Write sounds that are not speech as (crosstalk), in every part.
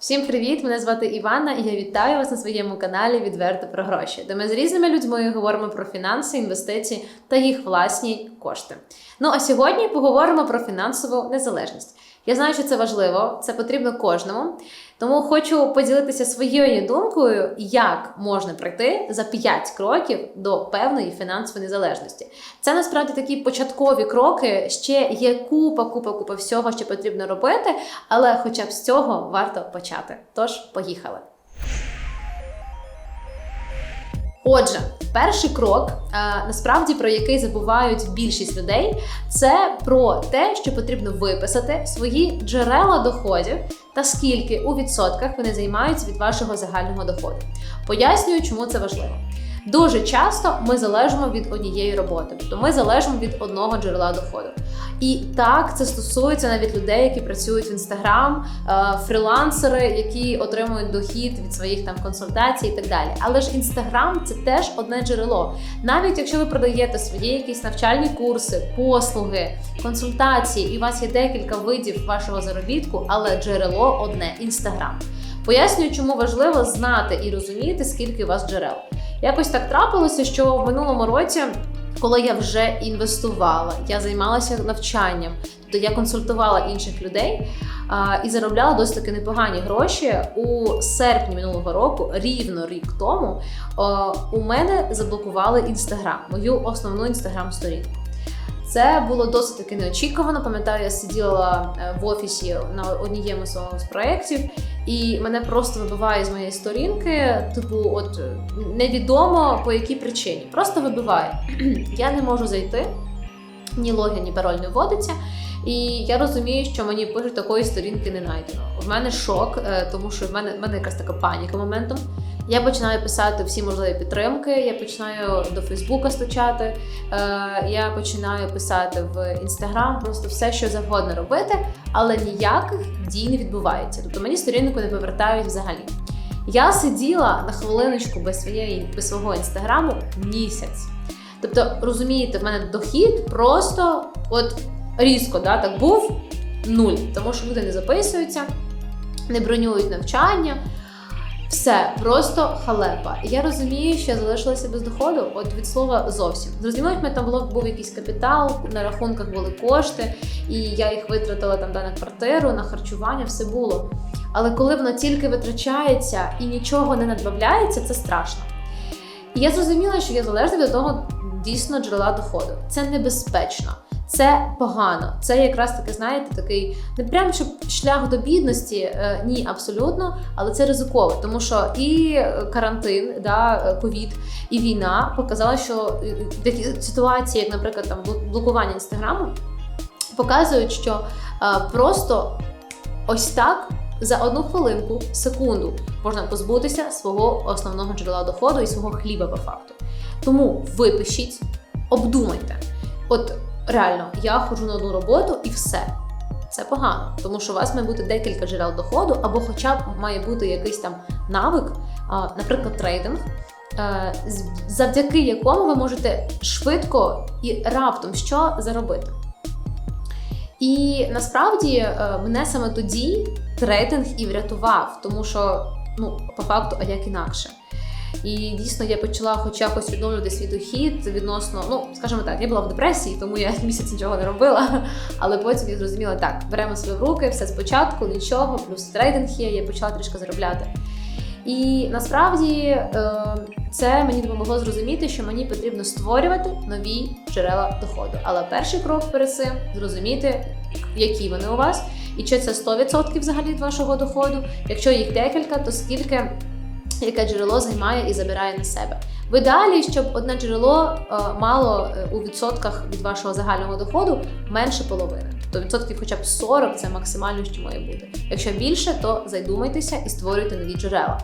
Всім привіт! Мене звати Івана, і я вітаю вас на своєму каналі Відверто про гроші, де ми з різними людьми говоримо про фінанси, інвестиції та їх власні кошти. Ну а сьогодні поговоримо про фінансову незалежність. Я знаю, що це важливо, це потрібно кожному. Тому хочу поділитися своєю думкою, як можна прийти за 5 кроків до певної фінансової незалежності. Це насправді такі початкові кроки. Ще є купа, купа, купа всього, що потрібно робити, але хоча б з цього варто почати. Тож, поїхали. Отже, перший крок, насправді про який забувають більшість людей, це про те, що потрібно виписати свої джерела доходів та скільки у відсотках вони займаються від вашого загального доходу. Пояснюю, чому це важливо. Дуже часто ми залежимо від однієї роботи, тобто ми залежимо від одного джерела доходу. І так це стосується навіть людей, які працюють в інстаграм, е, фрілансери, які отримують дохід від своїх там консультацій і так далі. Але ж інстаграм це теж одне джерело. Навіть якщо ви продаєте свої якісь навчальні курси, послуги, консультації, і у вас є декілька видів вашого заробітку, але джерело одне інстаграм. Пояснюю, чому важливо знати і розуміти, скільки у вас джерел. Якось так трапилося, що в минулому році, коли я вже інвестувала, я займалася навчанням, тобто я консультувала інших людей і заробляла досить таки непогані гроші. У серпні минулого року, рівно рік тому, у мене заблокували інстаграм, мою основну інстаграм-сторінку. Це було досить таки неочікувано. Пам'ятаю, я сиділа е, в офісі на однієму з проєктів, і мене просто вибиває з моєї сторінки. Типу, от е, невідомо по якій причині. Просто вибиває. (clears throat) Я не можу зайти, ні логін, ні пароль не вводиться. І я розумію, що мені пишуть такої сторінки не знайдено. В мене шок, е, тому що в мене в мене якась така паніка моментом. Я починаю писати всі можливі підтримки. Я починаю до Фейсбука стучати. Е, я починаю писати в інстаграм, просто все, що завгодно робити, але ніяких дій не відбувається. Тобто мені сторінку не повертають взагалі. Я сиділа на хвилиночку без своєї без свого інстаграму місяць. Тобто, розумієте, в мене дохід просто от різко, да, так був нуль, тому що люди не записуються, не бронюють навчання. Все, просто халепа. Я розумію, що я залишилася без доходу, от від слова зовсім. Зрозуміло, в мене там було, був якийсь капітал, на рахунках були кошти, і я їх витратила там да, на квартиру, на харчування, все було. Але коли воно тільки витрачається і нічого не надбавляється, це страшно. І я зрозуміла, що я залежна від того дійсно джерела доходу. Це небезпечно. Це погано. Це якраз таки, знаєте, такий не прям щоб шлях до бідності, е, ні, абсолютно, але це ризиково, тому що і карантин, да, ковід, і війна показала, що е, такі ситуації, як, наприклад, там блокування інстаграму, показують, що е, просто ось так. За одну хвилинку, секунду можна позбутися свого основного джерела доходу і свого хліба по факту. Тому випишіть, обдумайте. От реально, я ходжу на одну роботу і все. Це погано, тому що у вас має бути декілька джерел доходу, або хоча б має бути якийсь там навик, наприклад, трейдинг, е, завдяки якому ви можете швидко і раптом що заробити. І насправді е, мене саме тоді трейдинг і врятував, тому що, ну, по факту, а як інакше. І дійсно я почала хоч якось відновлювати свій дохід відносно, ну скажімо так, я була в депресії, тому я (laughs) місяць нічого не робила. Але потім я зрозуміла, так, беремо себе в руки, все спочатку, нічого, плюс трейдинг є, я почала трішки заробляти. І насправді е, це мені допомогло зрозуміти, що мені потрібно створювати нові джерела доходу. Але перший крок перед цим зрозуміти, які вони у вас, і чи це 100% взагалі від вашого доходу. Якщо їх декілька, то скільки яке джерело займає і забирає на себе. В ідеалі, щоб одне джерело е, мало е, у відсотках від вашого загального доходу менше половини. Тобто відсотків хоча б 40 це максимально, що має бути. Якщо більше, то задумайтеся і створюйте нові джерела.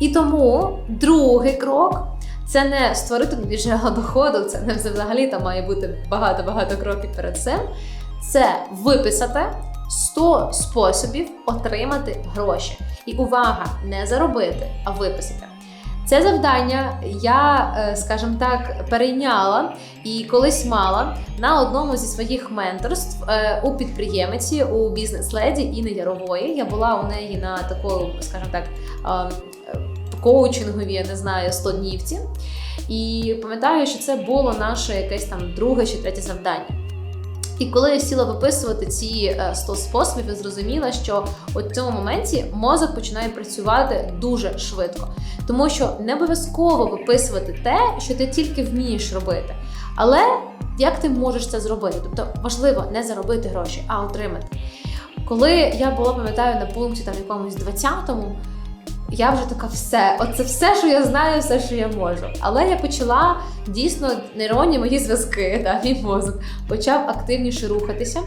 І тому другий крок. Це не створити нові джерела доходу, це не взагалі там має бути багато-багато кроків перед цим. Це виписати 100 способів отримати гроші. І увага, не заробити, а виписати. Це завдання я, е, скажімо так, перейняла і колись мала на одному зі своїх менторств е, у підприємиці у бізнес-леді Іни Ярової. Я була у неї на такому, скажімо так, ем, коучингові, я не знаю, 100 днівці. І пам'ятаю, що це було наше якесь там друге чи третє завдання. І коли я сіла виписувати ці 100 способів, я зрозуміла, що у цьому моменті мозок починає працювати дуже швидко, тому що не обов'язково виписувати те, що ти тільки вмієш робити. Але як ти можеш це зробити? Тобто важливо не заробити гроші, а отримати. Коли я була, пам'ятаю, на пункті там якомусь 20-му, я вже така все, оце все, що я знаю, все, що я можу. Але я почала дійсно нейронні мої зв'язки, (laughs) да, мій мозок почав активніше рухатися.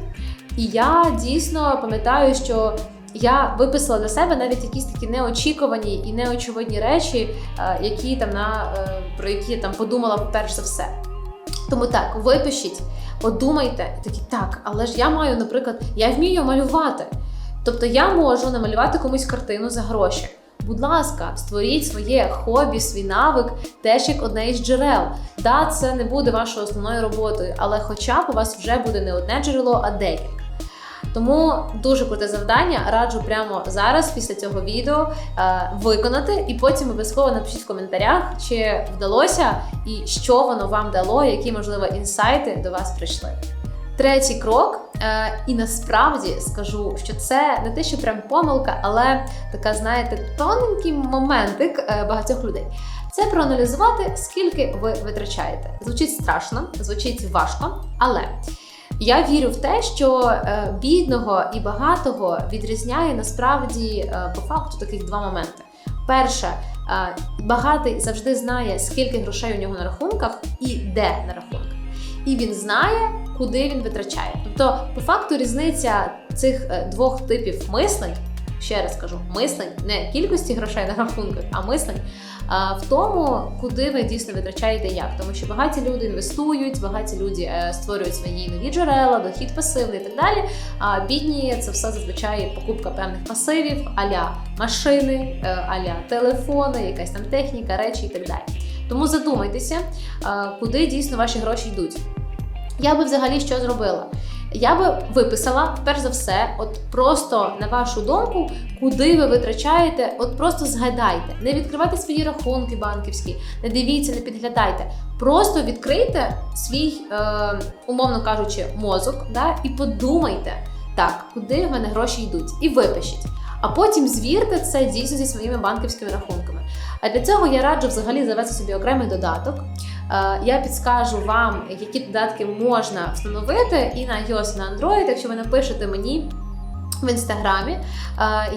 І я дійсно пам'ятаю, що я виписала для себе навіть якісь такі неочікувані і неочевидні речі, е, які там на е, про які я там подумала перш за все. Тому так, випишіть, подумайте, такі так, але ж я маю, наприклад, я вмію малювати. Тобто я можу намалювати комусь картину за гроші. Будь ласка, створіть своє хобі, свій навик теж як одне із джерел. Да, це не буде вашою основною роботою, але хоча б у вас вже буде не одне джерело, а декілька. Тому дуже круте завдання. Раджу прямо зараз, після цього відео, е, виконати, і потім обов'язково напишіть в коментарях, чи вдалося і що воно вам дало, які можливо інсайти до вас прийшли. Третій крок, і насправді скажу, що це не те, що прям помилка, але така, знаєте, тоненький моментик е, багатьох людей. Це проаналізувати, скільки ви витрачаєте. Звучить страшно, звучить важко, але я вірю в те, що е, бідного і багатого відрізняє насправді е, по факту таких два моменти. Перше, е, багатий завжди знає, скільки грошей у нього на рахунках і де на рахунках. І він знає, куди він витрачає. Тобто, по факту, різниця цих е, двох типів мислень, ще раз кажу, мислень, не кількості грошей на рахунках, а мислень в тому, куди ви дійсно витрачаєте як. Тому що багаті люди інвестують, багаті люди е, створюють свої нові джерела, дохід пасивний і так далі. А бідні це все зазвичай покупка певних пасивів, аля машини, е, аля телефони, якась там техніка, речі і так далі. Тому задумайтеся, куди дійсно ваші гроші йдуть. Я би взагалі що зробила? Я би виписала, перш за все, от просто на вашу думку, куди ви витрачаєте, от просто згадайте, не відкривайте свої рахунки банківські, не дивіться, не підглядайте. Просто відкрийте свій, е, умовно кажучи, мозок, да, і подумайте, так, куди в мене гроші йдуть, і випишіть. А потім звірте це дійсно зі своїми банківськими рахунками. А для цього я раджу взагалі завести собі окремий додаток. Е, я підскажу вам, які додатки можна встановити і на iOS, і на Android. Якщо ви напишете мені. В інстаграмі е,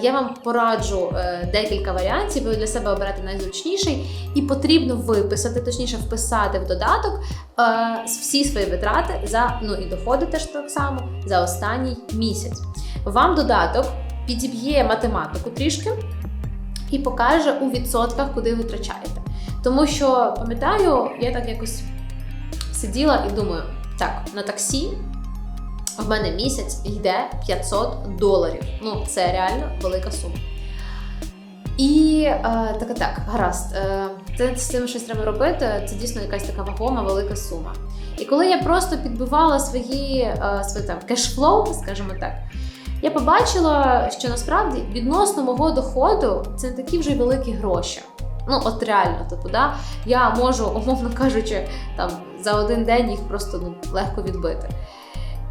я вам пораджу е, декілька варіантів. Ви для себе оберете найзручніший, і потрібно виписати, точніше, вписати в додаток всі свої витрати за ну і доходи теж так само за останній місяць. Вам додаток підіб'є математику трішки і покаже у відсотках, куди витрачаєте. Тому що, пам'ятаю, я так якось сиділа і думаю, так, на таксі в мене місяць йде 500 доларів. Ну, це реально велика сума. І е, так, так, гаразд, е, це з цим щось треба робити. Це дійсно якась така вагома, велика сума. І коли я просто підбивала свої е, свої там кешфлоу, скажімо так, я побачила, що насправді відносно мого доходу це не такі вже великі гроші. Ну, от реально, типу, да, я можу, (laughs) умовно кажучи, там за один день їх просто ну, легко відбити.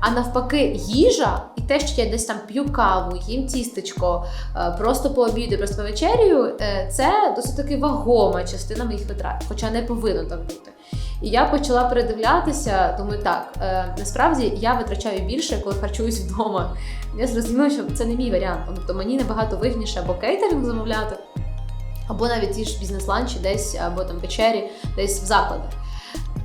А навпаки, їжа і те, що я десь там п'ю каву, їм тістечко, е, просто по обіду, просто по вечерю, е, це досить таки вагома частина моїх витрат, хоча не повинно так бути. І я почала передивлятися, думаю, так, е, насправді я витрачаю більше, коли харчуюсь вдома. Я зрозуміла, що це не мій варіант. Тобто мені набагато вигідніше або кейтеринг замовляти, або навіть ті ж бізнес-ланчі десь, або там вечері, десь в закладах.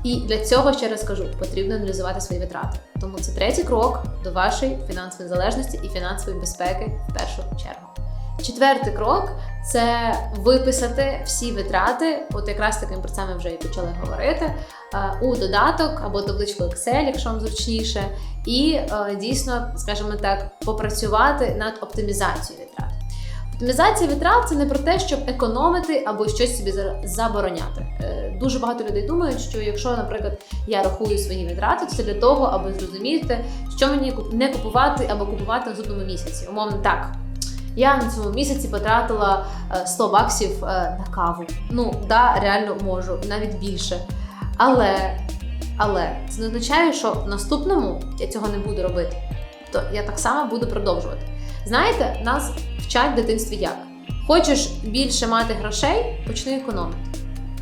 І для цього ще раз кажу, потрібно аналізувати свої витрати. Тому це третій крок до вашої фінансової залежності і фінансової безпеки в першу чергу. Четвертий крок це виписати всі витрати, от якраз таки про це ми вже і почали говорити, е, у додаток або табличку Excel, якщо вам зручніше, і е, дійсно, скажімо так, попрацювати над оптимізацією витрат. Оптимізація витрат це не про те, щоб економити або щось собі забороняти. Е, Дуже багато людей думають, що якщо, наприклад, я рахую свої витрати, то це для того, аби зрозуміти, що мені не купувати або купувати в наступному місяці. Умовно так. Я на цьому місяці потратила е, 100 баксів е, на каву. Ну, да, реально можу, навіть більше. Але, але це не означає, що в наступному я цього не буду робити. То я так само буду продовжувати. Знаєте, нас вчать в дитинстві як? Хочеш більше мати грошей, почни економити.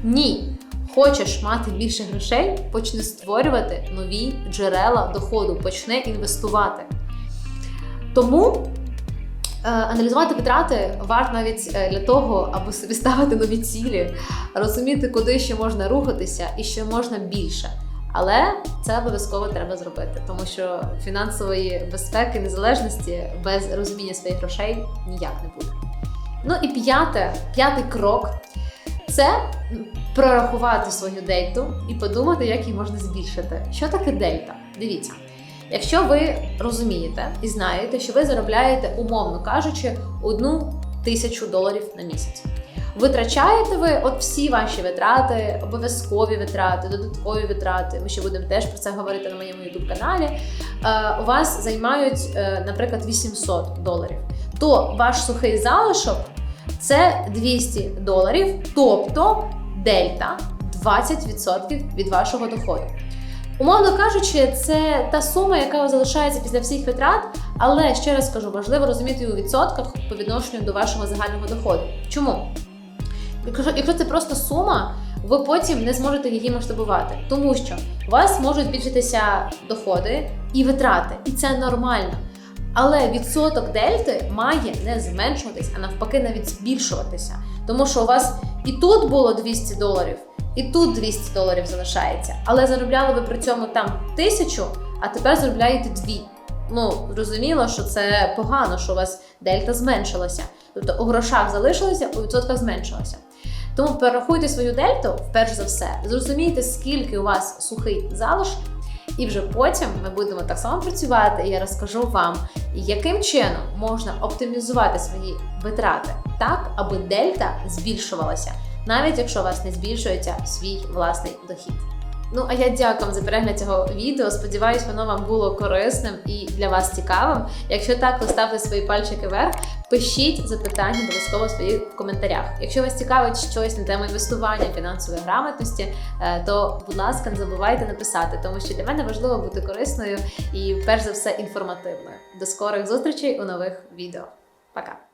Ні. Хочеш мати більше грошей, почни створювати нові джерела доходу, почни інвестувати. Тому е, аналізувати витрати варто навіть е, для того, аби собі ставити нові цілі, розуміти, куди ще можна рухатися і що можна більше. Але це обов'язково треба зробити, тому що фінансової безпеки, незалежності без розуміння своїх грошей ніяк не буде. Ну і п'яте, п'ятий крок це прорахувати свою дельту і подумати, як її можна збільшити. Що таке дельта? Дивіться. Якщо ви розумієте і знаєте, що ви заробляєте, умовно кажучи, одну тисячу доларів на місяць. Витрачаєте ви от всі ваші витрати, обов'язкові витрати, додаткові витрати. Ми ще будемо теж про це говорити на моєму youtube каналі. Е, у вас займають, е, наприклад, 800 доларів. То ваш сухий залишок це 200 доларів, тобто дельта 20% від вашого доходу. Умовно кажучи, це та сума, яка залишається після всіх витрат, але ще раз кажу, важливо розуміти у відсотках по відношенню до вашого загального доходу. Чому? Якщо це просто сума, ви потім не зможете її масштабувати, тому що у вас можуть збільшитися доходи і витрати, і це нормально. Але відсоток дельти має не зменшуватись, а навпаки, навіть збільшуватися. Тому що у вас і тут було 200 доларів, і тут 200 доларів залишається. Але заробляли ви при цьому там тисячу, а тепер заробляєте дві. Ну, зрозуміло, що це погано, що у вас дельта зменшилася. Тобто у грошах залишилося, у відсотках зменшилося. Тому перерахуйте свою дельту, вперше за все, зрозумійте, скільки у вас сухий залишок, і вже потім ми будемо так само працювати, і я розкажу вам, яким чином можна оптимізувати свої витрати так, аби дельта збільшувалася, навіть якщо у вас не збільшується свій власний дохід. Ну а я дякую вам за перегляд цього відео. Сподіваюсь, воно вам було корисним і для вас цікавим. Якщо так, то ставте свої пальчики вверх, пишіть запитання обов'язково в своїх коментарях. Якщо вас цікавить щось на тему інвестування, фінансової грамотності, е, то будь ласка, не забувайте написати, тому що для мене важливо бути корисною і перш за все інформативною. До скорих зустрічей у нових відео. Пока!